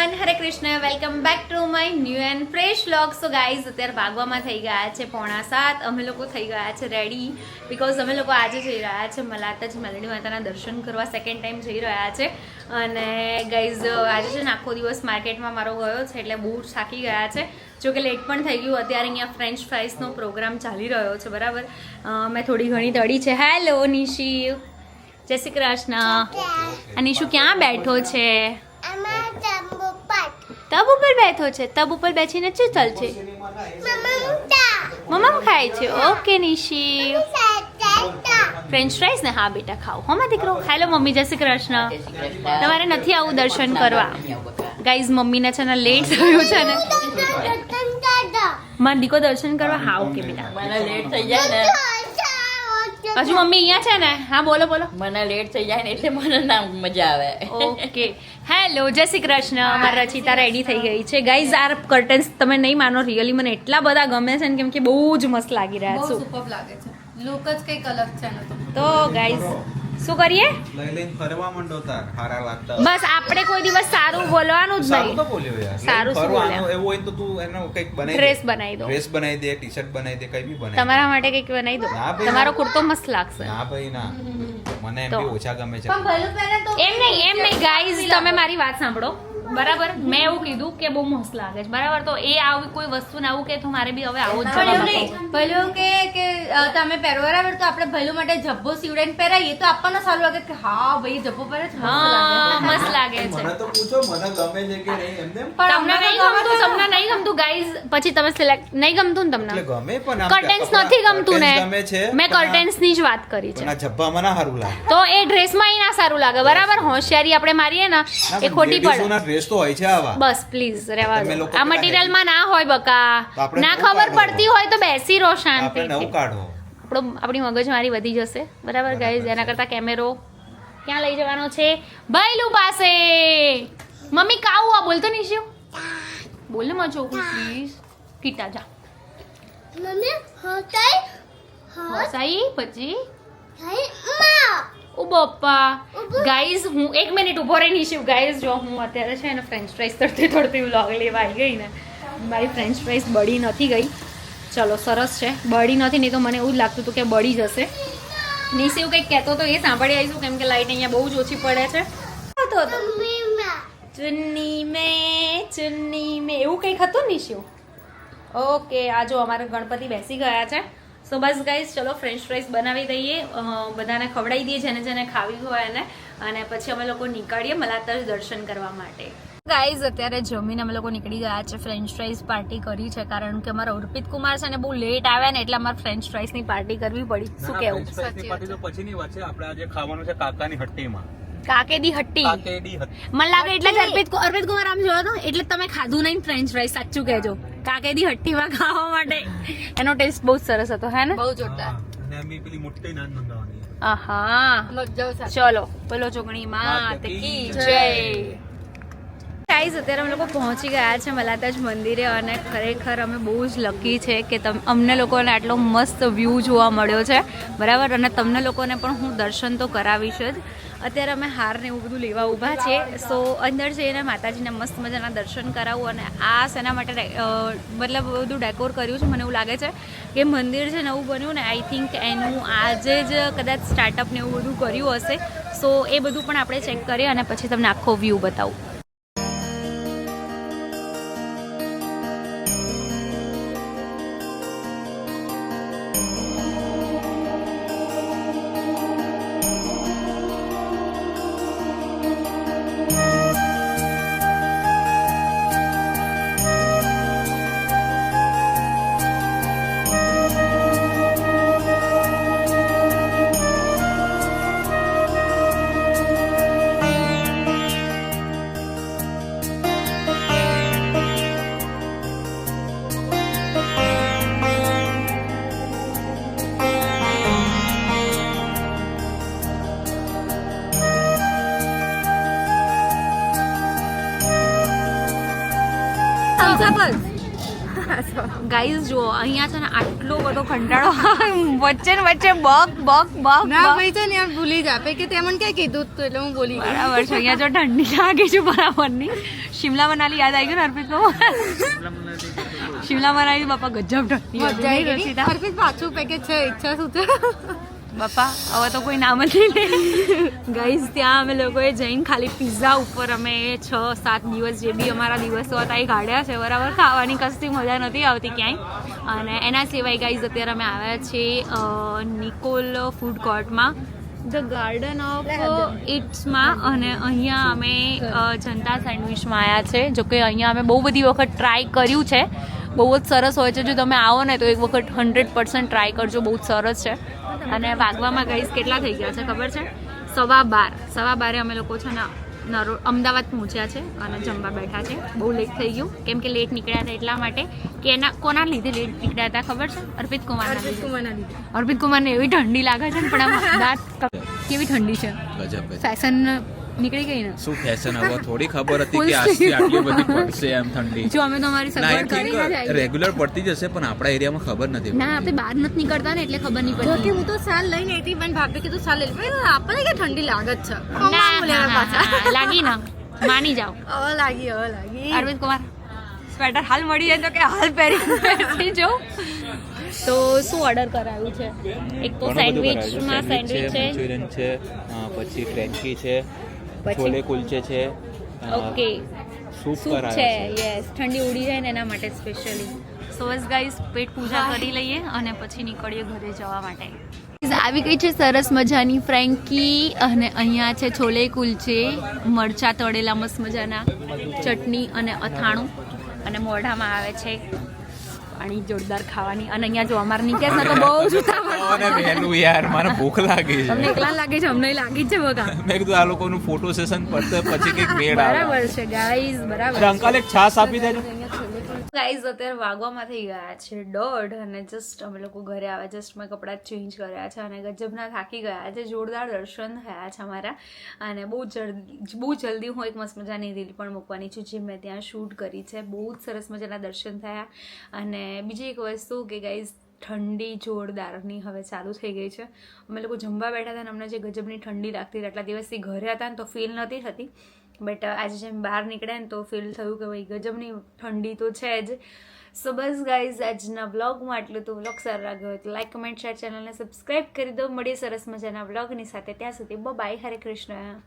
Everyone Hare Krishna welcome back to my new and fresh vlog so guys અત્યારે ભાગવામાં થઈ ગયા છે પોણા સાત. અમે લોકો થઈ ગયા છે રેડી બિકોઝ અમે લોકો આજે જઈ રહ્યા છે મલાતાજી મેલડી માતાના દર્શન કરવા. સેકન્ડ ટાઈમ જઈ રહ્યા છે. અને ગાઈઝ આજે છે ને આખો દિવસ માર્કેટમાં મારો ગયો છે એટલે બહુ થાકી ગયા છે. જો કે લેટ પણ થઈ ગયું. અત્યારે અહીંયા ફ્રેન્ચ ફ્રાઈસનો પ્રોગ્રામ ચાલી રહ્યો છે, બરાબર? મેં થોડી ઘણી તળી છે. હેલો નિશી. જય શ્રી કૃષ્ણ. નિશુ ક્યાં બેઠો છે? તબ ઉપર બેઠો છે તબ ઉપર બેસીને શું ચાલશે? મમ્મ ખાય છે? ઓકે નિશી. ફ્રેન્ચ ફ્રાઈઝ ને? હા બેટા ખાઓ. હો માં દીકરો. હેલો મમ્મી જય શ્રી કૃષ્ણ. તમારે નથી આવું દર્શન કરવા. ગાઈઝ મમ્મીને છે ને. લેટ થયું છે ને. મારા દીકો દર્શન કરવા? હા ઓકે બેટા. લેટ થઈ જાય ને. હજુ મમ્મી અહીંયા છે ને? હા બોલો બોલો. મને લેટ થઈ જાય ને એટલે મને ના મજા આવે. ઓકે હેલો જય શ્રી કૃષ્ણ. અમારી રચિતા રેડી થઈ ગઈ છે. ગાઈઝ આર કર્ટન્સ તમે નહીં માનો રિયલી મને એટલા બધા ગમે છે ને કેમ કે બહુ જ મસ્ત લાગી રહ્યા બહુ છે. સુપર લાગે છે. લુક જ કંઈક અલગ છે તો. ગાઈઝ શું કરીએ? લઈ લઈને ફરવા માંડો તાર હારા લાગતા બસ આપણે કોઈ દિવસ સારું બોલવાનું જ સારું તો નહીં બોલ્યો યાર. સારું શું બોલ્યા? એવું હોય તો તું એનો કંઈક બનાવી ડ્રેસ બનાવી દો. ડ્રેસ બનાવી દે ટી શર્ટ બનાવી દે કઈ બી બનાવી તમારા માટે કંઈક બનાવી દો. તમારો કુર્તો મસ્ત લાગશે. ના ભાઈ ના. મને એમ બી ઓછા ગમે છે. એમ નહીં એમ નહીં ગાઈઝ તમે મારી વાત સાંભળો. બરાબર? મેં એવું કીધું કે બહુ મસ્ત લાગે છે. બરાબર? તો એ આવી કોઈ વસ્તુ ને આવું કે તો મારે બી હવે આવું જ ભલું જવા નહીં ભલું કે કે અ, તમે પહેરો બરાબર તો આપણે ભલું માટે જબ્બો સીવડાઈને પહેરાઈએ તો આપણને સારું લાગે કે હા ભાઈ જબ્બો પહેરે છે, મસ્ત હા લાગે છે. મસ્ત લાગે છે. મને તો પૂછો મને ગમે છે કે નહીં એમને પણ તમને અમને નહીં તો ગમે ગમતું? છે. તમને નહીં ગમતું ગાઈઝ પછી તમે સિલેક્ટ નહીં ગમતું ને એટલે તમને ગમે પણ આમ કર્ટેન્સ કપડાં- નથી ગમતું ને. curtains ગમે છે મેં પણ આ- કર્ટેન્સની જ વાત કરી પણ છે આ જબ્બામાં ના સારું લાગે. તો એ ડ્રેસમાં એ ના સારું લાગે. બરાબર? હોશિયારી આપણે મારીએ ના, એ ખોટી પડે. તો હોય છે આવા. બસ પ્લીઝ રહેવા દો. આ મટીરીયલમાં ના હોય બકા. ના ખબર પડતી હોય. તો બેસી રહો આપણે શાંતિથી. નવું કાઢો આપણો આપણી મગજમારી વધી જશે. બરાબર ગાઈઝ એના કરતા કેમેરો ક્યાં લઈ જવાનો છે? ભાઈલું પાસે. મમ્મી કાવું આ બોલતો નહીં શું બોલ ને મજો પ્લીઝ કીટા જા. મમ્મી હોતાઈ હોત પછી? બપ્પા ગાઈઝ હું એક મિનિટ ઊભો રહી શિવ ગાઈઝ જો હું અત્યારે છે ને ફ્રેન્ચ ફ્રાઈઝ તરતી તરતી વ્લોગ લેવા આવી ગઈ ને મારી ફ્રેન્ચ ફ્રાઈઝ બળી નથી ગઈ. ચલો સરસ છે. બળી નથી નહીં તો મને એવું લાગતું હતું કે બળી જશે. નિશિવ કંઈક કહેતો તો એ સાંભળી આવીશું કેમ કે લાઈટ અહીંયા બહુ જ ઓછી પડે છે. હતો. ચુન્ની મેં ચુન્ની મે. એવું કંઈક હતું નિશિવ? ઓકે આ જો અમારા ગણપતિ બેસી ગયા છે. સો બસ ગાઈઝ ચલો ફ્રેન્ચ ફ્રાઈઝ બનાવી દઈએ. બધાને ખવડાવી દઈએ જેને જેને ખાવી હોય એને. અને પછી અમે લોકો નીકળીએ મલાતર દર્શન કરવા માટે. ગાઈઝ અત્યારે જમીને અમે લોકો નીકળી ગયા છે ફ્રેન્ચ ફ્રાઈઝ પાર્ટી કરી છે કારણ કે અમારા અર્પિત કુમાર છે ને બહુ લેટ આવ્યા ને એટલે અમારે ફ્રેન્ચ ફ્રાઈઝની પાર્ટી કરવી પડી. શું કેવું? પાર્ટી તો પછીની વાત છે. આપણે આજે ખાવાનું છે કાકાની હટ્ટીમાં. કાકેદી હટ્ટી? મને લાગે એટલે અર્પિત અર્પિત કુમાર આમ જોયો તો? એટલે તમે ખાધું નહીં ફ્રેન્ચ ફ્રાઈઝ સાચું કહેજો. કાકેદી હટ્ટીમાં ખાવા માટે. એનો ટેસ્ટ બહુ જ સરસ હતો હે ને? બહુ જોરદાર. આહા. ચલો પેલો ચોકણી કી જય. ગાઈઝ અત્યારે અમે લોકો પહોંચી ગયા છે મલાતાજ મંદિરે અને ખરેખર અમે બહુ જ લકી છે કે તમ અમને લોકોને આટલો મસ્ત વ્યૂ જોવા મળ્યો છે. બરાબર? અને તમને લોકોને પણ હું દર્શન તો કરાવીશ જ. અત્યારે અમે હાર ને એવું બધું લેવા ઊભા છે. સો અંદર જઈને માતાજીને મસ્ત મજાના દર્શન કરાવવું અને આ શેના માટે મતલબ બધું ડેકોર કર્યું છે, મને એવું લાગે છે કે મંદિર જે નવું બન્યું ને આઈ થિંક એનું આજે જ કદાચ સ્ટાર્ટઅપ ને એવું બધું કર્યું હશે. સો એ બધું પણ આપણે ચેક કરીએ અને પછી તમને આખો વ્યૂ બતાવું. ગાઈઝ જુઓ અહીંયા છે ને આટલો બધો કંટાળો વચ્ચે ને વચ્ચે બક બક બક ના ભાઈ છે ને યાર ભૂલી જ આપે કે તે મને ક્યાં કીધું તો એટલે હું બોલી બરાબર છે અહીંયા જો ઠંડી લાગે છે બરાબરની. શિમલા મનાલી યાદ આવી ગયું અર્પિત કો શિમલા મનાલી બાપા ગજબ ઠંડી મજા રચિતા? પાછું પેકેજ છે ઈચ્છા શું છે? બાપા, હવે તો કોઈ નામ જ નહીં લે. ત્યાં અમે લોકોએ જઈને ખાલી પીઝા ઉપર અમે છ, સાત દિવસ જે બી અમારા દિવસો હતા એ કાઢ્યા છે. બરાબર, ખાવાની કશી મજા નથી આવતી ક્યાંય. અને એના સિવાય ગાઈઝ અત્યારે અમે આવ્યા છીએ નિકોલ ફૂડ કોર્ટમાં ધ ગાર્ડન ઓફ ઇટ્સમાં અને અહીંયા અમે જનતા સેન્ડવિચમાં આવ્યા છે. જો કે અહીંયા અમે બહુ બધી વખત ટ્રાય કર્યું છે. બહુ જ સરસ હોય છે. જો તમે આવો ને તો એક વખત હંડ્રેડ પર્સન્ટ ટ્રાય કરજો. બહુ જ સરસ છે. અને વાગવામાં ગઈશ કેટલા થઈ ગયા છે ખબર છે? સવા બાર. સવા બારે અમે લોકો છે ને નરો અમદાવાદ પહોંચ્યા છે અને જમવા બેઠા છે. બહુ લેટ થઈ ગયું. કેમ કે લેટ નીકળ્યા હતા એટલા માટે કે એના કોના લીધે લેટ નીકળ્યા હતા ખબર છે? અર્પિત કુમાર અર્પિત કુમારના લીધે. અર્પિત કુમારને એવી ઠંડી લાગે છે ને પણ આ દાંત કેવી ઠંડી છે? ફેશન નીકળી ગઈ ને? શું ફેશન હવે થોડી ખબર હતી કે આજથી આટલી બધી પડશે એમ ઠંડી. જો અમે તો અમારી સગવડ કરી ના જાય. રેગ્યુલર પડતી જશે પણ આપણા એરિયામાં ખબર નથી ના આપણે બહાર નથી નીકળતા ને એટલે ખબર નહીં પડતી કે હું તો સાલ લઈને હતી પણ ભાભી કીધું સાલ લઈ લે. આપણને કે ઠંડી લાગત છે? ના, લાગી ના. માની જાઓ. અ લાગી અ લાગી. અરવિંદ કુમાર. સ્વેટર હાલ મળી જાય તો કે હાલ પહેરી જાઓ તો શું ઓર્ડર કરાયું છે? એક તો સેન્ડવિચમાં સેન્ડવિચ છે. મંચુરિયન છે પછી ફ્રેન્કી છે? છોલે કુલચે છે ઓકે. સૂપ છે યસ ઠંડી ઉડી જાય ને એના માટે સ્પેશિયલી સો બસ ગાઈઝ પેટ પૂજા કરી લઈએ અને પછી નીકળીએ ઘરે જવા માટે. આવી ગઈ છે સરસ મજાની ફ્રેન્કી અને અહીંયા છે છોલે કુલચે મરચા તળેલા મસ્ત મજાના ચટણી અને અથાણું. અને મોઢામાં આવે છે પાણી જોરદાર ખાવાની. અને અહીંયા જો અમારે નીકળે તો બહુ અને વહેલું યાર મને ભૂખ લાગી છે. તમને એકલા લાગે છે? અમને લાગી છે બગા મેં કીધું આ લોકોનું ફોટો સેશન પડશે પછી કંઈક મેળ આવે. બરાબર છે ગાઈઝ બરાબર અંકલ એક છાસ આપી દેજો. ગાઈઝ અત્યારે વાગવામાં થઈ ગયા છે દોઢ અને જસ્ટ અમે લોકો ઘરે આવ્યા જસ્ટ મેં કપડાં ચેન્જ કર્યા છે અને ગજબના થાકી ગયા છે, જોરદાર દર્શન થયા છે અમારા. અને બહુ જલ્દી બહુ જલ્દી હું એક મસ્ત મજાની રીલ પણ મૂકવાની છું, જે મેં ત્યાં શૂટ કરી છે. બહુ જ સરસ મજાના દર્શન થયા. અને બીજી એક વસ્તુ કે ગાઈઝ ઠંડી જોરદારની હવે ચાલુ થઈ ગઈ છે. અમે લોકો જમવા બેઠા હતા અને અમને જે ગજબની ઠંડી લાગતી હતી, આટલા દિવસથી ઘરે હતા ને તો ફીલ નહોતી થતી. બટ આજે જેમ બહાર નીકળ્યા ને તો ફીલ થયું કે ભાઈ ગજબની ઠંડી તો છે જ. સો બસ ગાઈઝ આજના વ્લોગમાં આટલું તો બ્લોગ સારો લાગ્યો હોય તો લાઈક કમેન્ટ શેર ચેનલને સબસ્ક્રાઈબ કરી દો. મળીએ સરસ મજાના વ્લોગની સાથે. ત્યાં સુધી બાય હરે કૃષ્ણ